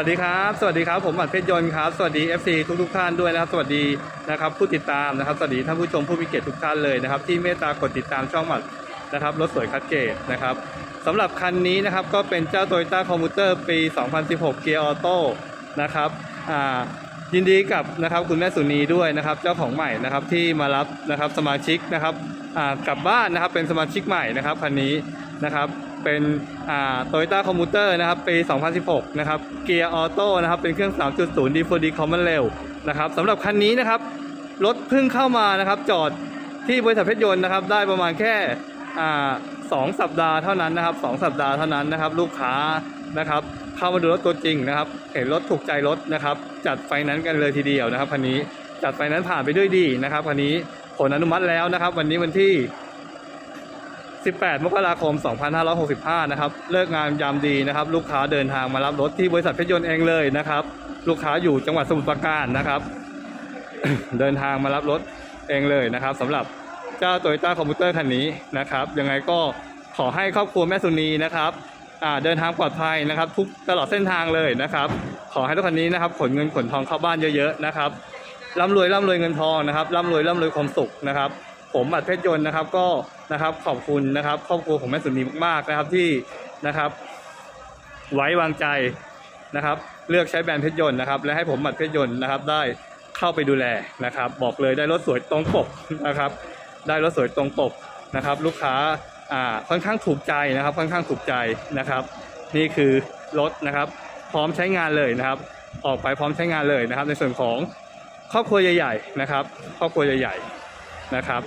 วัสดีครับ สวัสดีครับ ผมหมัดเพชรยนต์ครับ สวัสดี FC ทุกทุกท่านด้วยนะครับ สวัสดีนะครับผู้ติดตามนะครับ สวัสดีท่านผู้ชมผู้มีเกียรติทุกท่านเลยนะครับ ที่เมตตากดติดตามช่องหมัดนะครับ รถสวยคัดเกตนะครับสำหรับคันนี้นะครับก็เป็นเจ้า Toyota Commuter ปี 2016 เกียร์ออโต้นะครับอ่ายินดีกับนะครับคุณแม่สุนีด้วยนะครับ เจ้าของใหม่นะครับที่มารับนะครับสมาชิกนะครับอ่ากลับบ้านนะครับเป็นสมาชิกใหม่นะครับคันนี้ นะครับ เป็นอ่าโตโยต้าคอมมูเตอร์นะครับปี 2016 นะครับ เกียร์ออโต้นะครับ เป็นเครื่อง 3.0 D4D Common Rail นะครับสำหรับคันนี้นะครับ รถเพิ่งเข้ามานะครับ จอดที่บริษัทเพชรยนต์นะครับ ได้ประมาณแค่อ่าสองสัปดาห์เท่านั้นนะครับสองสัปดาห์เท่านั้นนะครับ ลูกค้านะครับเข้ามาดูรถตัวจริงนะครับ เห็นรถถูกใจรถนะครับ จัดไฟนนซ์กันเลยทีเดียวนะครับคันนี้จัดไฟนนซ์ผ่านไปด้วยดีนะครับคันนี้ผลอนุมัติแล้วนะครับ วันนี้วันที่ 18 มกราคม 2565 นะครับ เลิกงานยามดีนะครับ ลูกค้าเดินทางมารับรถที่บริษัทเพชรยนต์เองเลยนะครับ ลูกค้าอยู่จังหวัดสมุทรปราการนะครับ เดินทางมารับรถเองเลยนะครับสำหรับเจ้า Toyota c o m m u t e r คันนี้นะครับ ยังไงก็ขอให้ครอบครัวแม่สุนีนะครับเดินทางปลอดภัยนะครับ ทุกตลอดเส้นทางเลยนะครับ ขอให้รถคันนี้นะครับ ขนเงินขนทองเข้าบ้านเยอะๆนะครับร่ำรวยร่ำรวยเงินทองนะครับร่ำรวยร่ำรวยความสุขนะครับ ผมอัดเพชรยนต์นะครับ ก็นะครับขอบคุณนะครับ ครอบครัวของแม่สุนีมากๆนะครับที่นะครับ ไว้วางใจนะครับ เลือกใช้แบรนด์เพชรยนต์นะครับ และให้ผมอัดเพชรยนต์นะครับได้เข้าไปดูแลนะครับ บอกเลยได้รถสวยตรงปกนะครับ ได้รถสวยตรงปกนะครับ ลูกค้าอ่าค่อนข้างถูกใจนะครับ ค่อนข้างถูกใจนะครับ นี่คือรถนะครับ พร้อมใช้งานเลยนะครับ ออกไปพร้อมใช้งานเลยนะครับ ในส่วนของครอบครัวใหญ่ ๆ นะครับ ครอบครัวใหญ่ ๆ นะครับ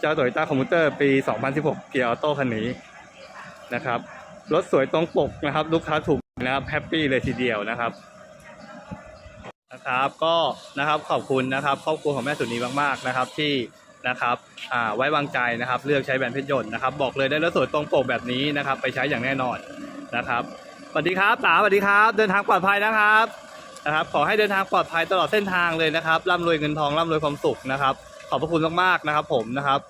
เจ้าโตโยต้าคอมมูเตอร์ปี 2016 เกียร์ออโต้คันนี้นะครับรถสวยตรงปกนะครับ ลูกค้าถูกนะครับแฮปปี้เลยทีเดียวนะครับนะครับก็นะครับขอบคุณนะครับครอบครัวของแม่สุนีมากๆนะครับที่นะครับอ่าไว้วางใจนะครับ เลือกใช้แบรนด์เพชรยนต์นะครับ บอกเลยได้รถสวยตรงปกแบบนี้นะครับ ไปใช้อย่างแน่นอนนะครับสวัสดีครับตาสวัสดีครับ เดินทางปลอดภัยนะครับนะครับ ขอให้เดินทางปลอดภัยตลอดเส้นทางเลยนะครับร่ำรวยเงินทองร่ำรวยความสุขนะครับ ขอบพระคุณมากๆนะครับ ผมนะครับ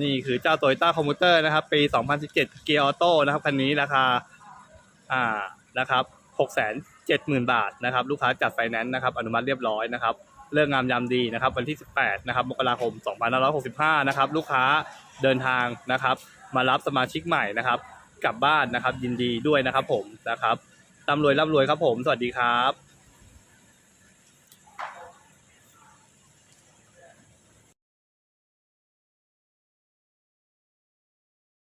นี่คือเจ้า Toyota Commuter นะครับ ปี 2017 เกียร์ออโต้นะครับคันนี้ราคาอ่านะครับ670,000 บาทนะครับ ลูกค้าจัดไฟแนนซ์นะครับ อนุมัติเรียบร้อยนะครับเรื่องงามยามดีนะครับ วันที่ 18 นะครับมกราคม 2565 นะครับ ลูกค้าเดินทางนะครับ มารับสมาชิกใหม่นะครับ กลับบ้านนะครับ ยินดีด้วยนะครับ ผมนะครับร่ำรวยร่ำรวยครับผม สวัสดีครับ